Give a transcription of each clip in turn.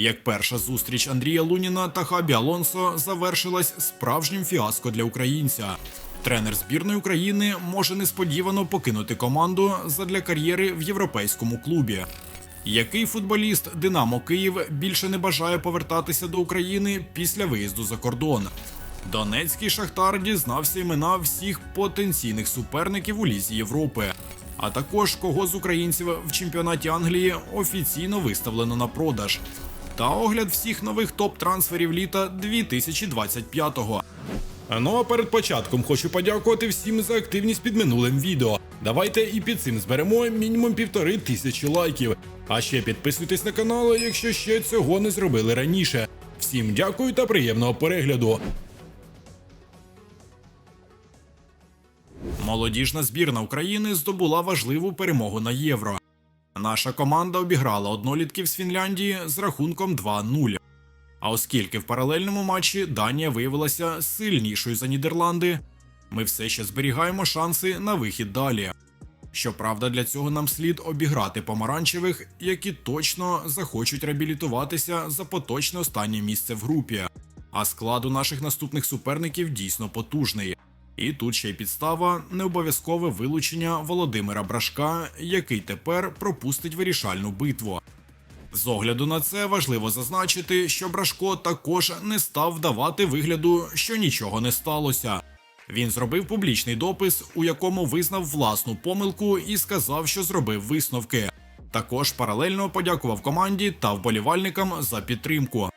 Як перша зустріч Андрія Луніна та Хабі Алонсо завершилась справжнім фіаско для українця. Тренер збірної України може несподівано покинути команду задля кар'єри в європейському клубі. Який футболіст Динамо Київ більше не бажає повертатися до України після виїзду за кордон? Донецький Шахтар дізнався імена всіх потенційних суперників у лізі Європи, а також кого з українців в чемпіонаті Англії офіційно виставлено на продаж. Та огляд всіх нових топ-трансферів літа 2025-го. Ну а перед початком хочу подякувати всім за активність під минулим відео. Давайте і під цим зберемо мінімум півтори тисячі лайків. А ще підписуйтесь на канал, якщо ще цього не зробили раніше. Всім дякую та приємного перегляду. Молодіжна збірна України здобула важливу перемогу на євро. Наша команда обіграла однолітків з Фінляндії з рахунком 2-0. А оскільки в паралельному матчі Данія виявилася сильнішою за Нідерланди, ми все ще зберігаємо шанси на вихід далі. Щоправда, для цього нам слід обіграти помаранчевих, які точно захочуть реабілітуватися за поточне останнє місце в групі. А склад наших наступних суперників дійсно потужний. І тут ще й підстава не обов'язкове вилучення Володимира Брашка, який тепер пропустить вирішальну битву. З огляду на це важливо зазначити, що Брашко також не став вдавати вигляду, що нічого не сталося. Він зробив публічний допис, у якому визнав власну помилку і сказав, що зробив висновки. Також паралельно подякував команді та вболівальникам за підтримку.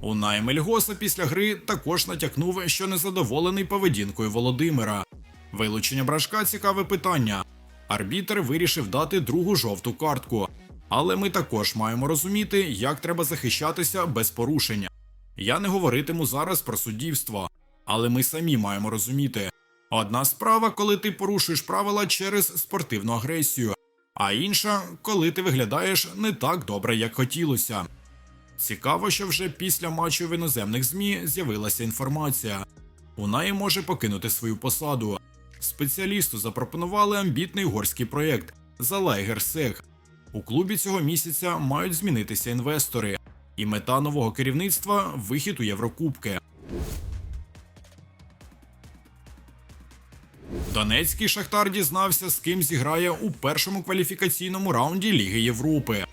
Унай Мельгоса після гри також натякнув, що незадоволений поведінкою Володимира. Вилучення брашка цікаве питання. Арбітер вирішив дати другу жовту картку. Але ми також маємо розуміти, як треба захищатися без порушення. Я не говоритиму зараз про суддівство, але ми самі маємо розуміти. Одна справа, коли ти порушуєш правила через спортивну агресію, а інша, коли ти виглядаєш не так добре, як хотілося. Цікаво, що вже після матчу в іноземних ЗМІ з'явилася інформація. Унай може покинути свою посаду. Спеціалісту запропонували амбітний угорський проєкт Залайгерсег. У клубі цього місяця мають змінитися інвестори, і мета нового керівництва вихід у Єврокубки. Донецький Шахтар дізнався, з ким зіграє у першому кваліфікаційному раунді Ліги Європи.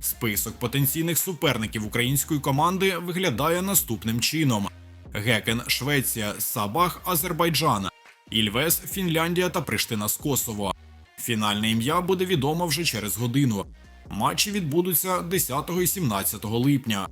Список потенційних суперників української команди виглядає наступним чином: Гекен Швеція, Сабах, Азербайджан, Ільвес, Фінляндія та Приштина з Косово. Фінальне ім'я буде відомо вже через годину. Матчі відбудуться 10 і 17 липня.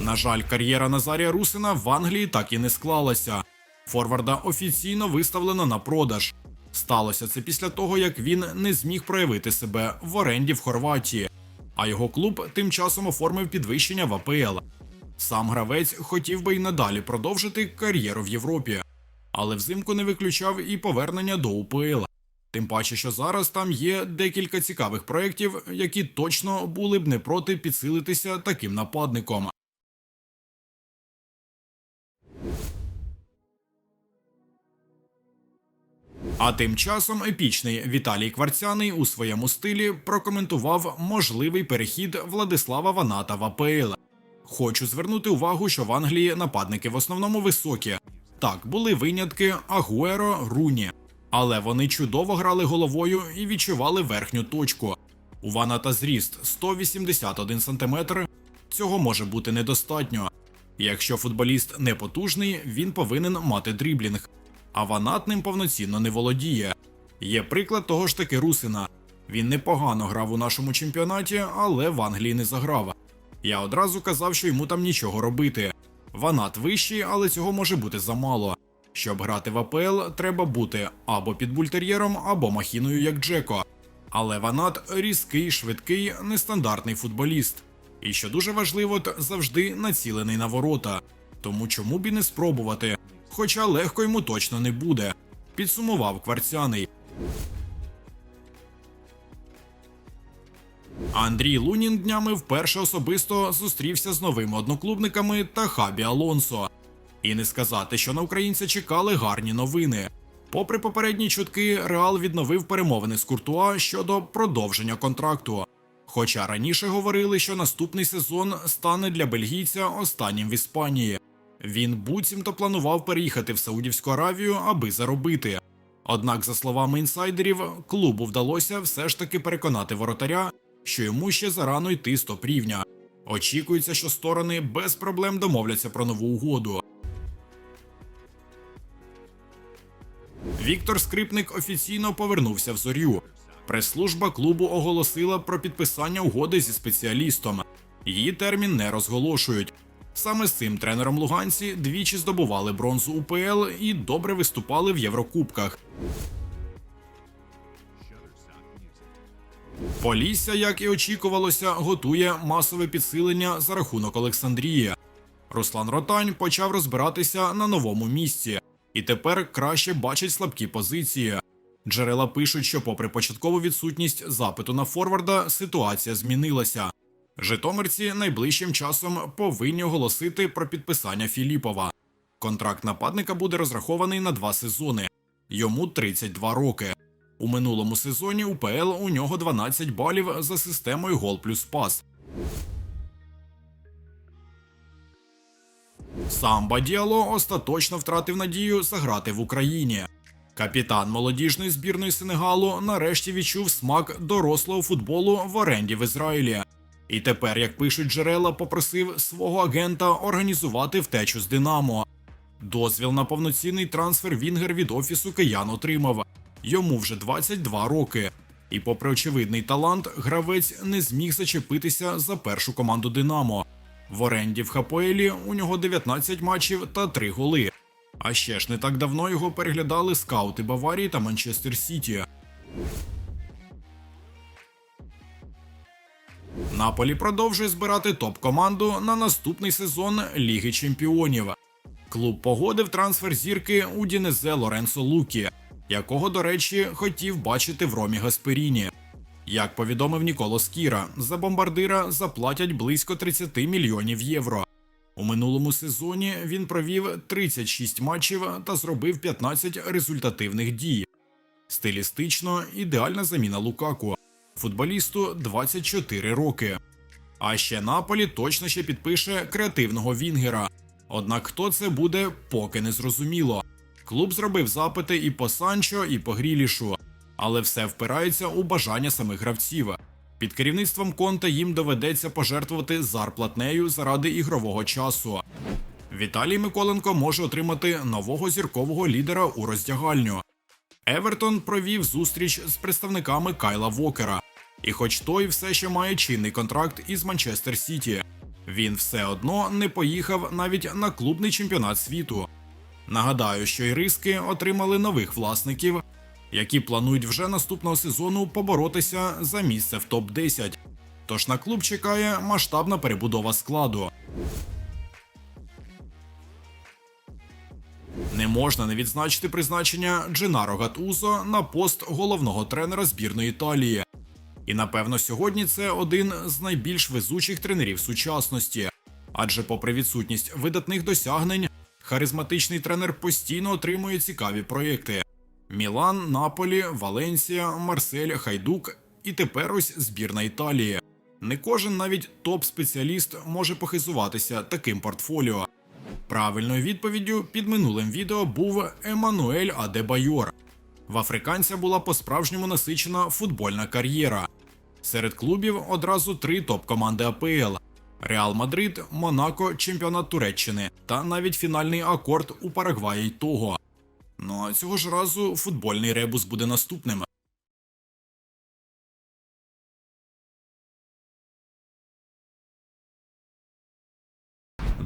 На жаль, кар'єра Назарія Русина в Англії так і не склалася. Форварда офіційно виставлено на продаж. Сталося це після того, як він не зміг проявити себе в оренді в Хорватії, а його клуб тим часом оформив підвищення в АПЛ. Сам гравець хотів би й надалі продовжити кар'єру в Європі, але взимку не виключав і повернення до УПЛ. Тим паче, що зараз там є декілька цікавих проєктів, які точно були б не проти підсилитися таким нападником. А тим часом епічний Віталій Кварцяний у своєму стилі прокоментував можливий перехід Владислава Ваната в АПЛ. Хочу звернути увагу, що в Англії нападники в основному високі. Так, були винятки Агуеро, Руні, але вони чудово грали головою і відчували верхню точку. У Ваната зріст 181 см. Цього може бути недостатньо. Якщо футболіст не потужний, він повинен мати дріблінг а Ванат ним повноцінно не володіє. Є приклад того ж таки Русина. Він непогано грав у нашому чемпіонаті, але в Англії не заграв. Я одразу казав, що йому там нічого робити. Ванат вищий, але цього може бути замало. Щоб грати в АПЛ, треба бути або під бультер'єром, або махіною, як Джеко. Але Ванат різкий, швидкий, нестандартний футболіст. І що дуже важливо, завжди націлений на ворота. Тому чому б і не спробувати? Хоча легко йому точно не буде, підсумував Кварцяний. Андрій Лунін днями вперше особисто зустрівся з новими одноклубниками та Хабі Алонсо. І не сказати, що на українця чекали гарні новини. Попри попередні чутки, Реал відновив перемовини з Куртуа щодо продовження контракту. Хоча раніше говорили, що наступний сезон стане для бельгійця останнім в Іспанії. Він буцімто планував переїхати в Саудівську Аравію, аби заробити. Однак, за словами інсайдерів, клубу вдалося все ж таки переконати воротаря, що йому ще зарано йти з топ рівня. Очікується, що сторони без проблем домовляться про нову угоду. Віктор Скрипник офіційно повернувся в зорю. Прес-служба клубу оголосила про підписання угоди зі спеціалістом. Її термін не розголошують. Саме з цим тренером луганці двічі здобували бронзу УПЛ і добре виступали в Єврокубках. Полісся, як і очікувалося, готує масове підсилення за рахунок Олександрії. Руслан Ротань почав розбиратися на новому місці і тепер краще бачить слабкі позиції. Джерела пишуть, що, попри початкову відсутність запиту на форварда, ситуація змінилася. Житомирці найближчим часом повинні оголосити про підписання Філіпова. Контракт нападника буде розрахований на два сезони. Йому 32 роки. У минулому сезоні УПЛ у нього 12 балів за системою гол плюс пас. Сам Бадіало остаточно втратив надію заграти в Україні. Капітан молодіжної збірної Сенегалу нарешті відчув смак дорослого футболу в оренді в Ізраїлі. І тепер, як пишуть джерела, попросив свого агента організувати втечу з Динамо. Дозвіл на повноцінний трансфер Вінгер від офісу киян отримав. Йому вже 22 роки. І, попри очевидний талант, гравець не зміг зачепитися за першу команду Динамо. В оренді в Хапоелі у нього 19 матчів та 3 голи. А ще ж не так давно його переглядали скаути Баварії та Манчестер Сіті. Наполі продовжує збирати топ-команду на наступний сезон Ліги Чемпіонів. Клуб погодив трансфер зірки у Дінезе Лоренцо Лукі, якого, до речі, хотів бачити в Ромі Гасперіні. Як повідомив Ніколо Скіра, за бомбардира заплатять близько 30 мільйонів євро. У минулому сезоні він провів 36 матчів та зробив 15 результативних дій. Стилістично ідеальна заміна Лукаку. Футболісту 24 роки. А ще Наполі точно ще підпише креативного Вінгера. Однак хто це буде, поки не зрозуміло. Клуб зробив запити і по Санчо, і по Грілішу, але все впирається у бажання самих гравців. Під керівництвом Конта їм доведеться пожертвувати зарплатнею заради ігрового часу. Віталій Миколенко може отримати нового зіркового лідера у роздягальню. Евертон провів зустріч з представниками Кайла Вокера, і хоч той все ще має чинний контракт із Манчестер Сіті, він все одно не поїхав навіть на клубний чемпіонат світу. Нагадаю, що іриски отримали нових власників, які планують вже наступного сезону поборотися за місце в топ 10 Тож на клуб чекає масштабна перебудова складу. Не можна не відзначити призначення Дженаро Гатузо на пост головного тренера збірної Італії. І напевно сьогодні це один з найбільш везучих тренерів сучасності. Адже, попри відсутність видатних досягнень, харизматичний тренер постійно отримує цікаві проєкти: Мілан, Наполі, Валенсія, Марсель, Хайдук і тепер ось збірна Італії. Не кожен навіть топ-спеціаліст може похизуватися таким портфоліо. Правильною відповіддю під минулим відео був Еммануель Адебайор. В африканця була по-справжньому насичена футбольна кар'єра. Серед клубів одразу три топ-команди АПЛ: Реал Мадрид, Монако, Чемпіонат Туреччини та навіть фінальний акорд у Парагваї того. Ну а цього ж разу футбольний ребус буде наступним.